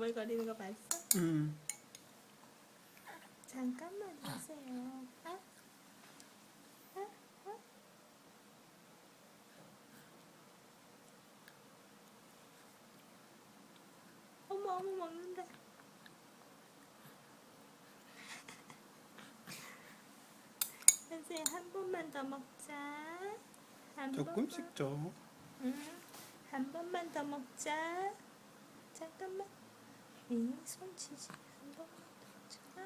오물거리는 거 봤어? 음. 잠깐만 보세요. 아? 아? 아? 어머 어머 먹는다. 선생님 한 번만 더 먹자. 한 조금씩 줘. 번만. 응. 한 번만 더 먹자. 잠깐만. 한 번만 더 자.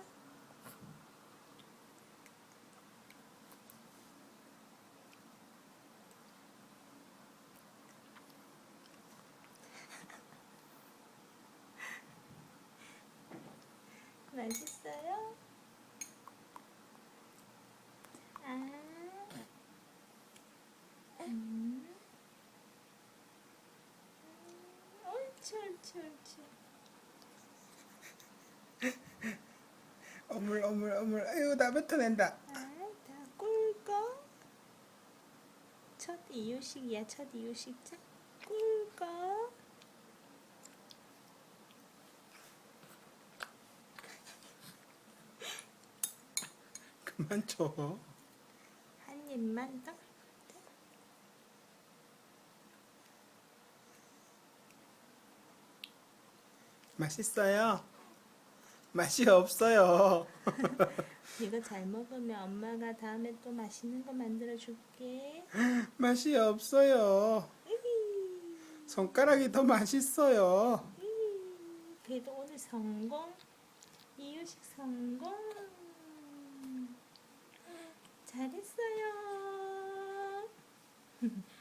맛있어요? 아. 음. 음, 옳지, 옳지, 옳지. 어물 어물 어물. 아유 나 뱉어낸다. 아, 다 꿀꺽. 첫 이유식이야, 첫 이유식. 자, 꿀꺽. 그만 줘. 한 입만 더. 맛있어요. 맛이 없어요. 이거 잘 먹으면 엄마가 다음에 또 맛있는 거 만들어 줄게. 맛이 없어요. 손가락이 더 맛있어요. 그래도 오늘 성공. 이유식 성공. 잘했어요.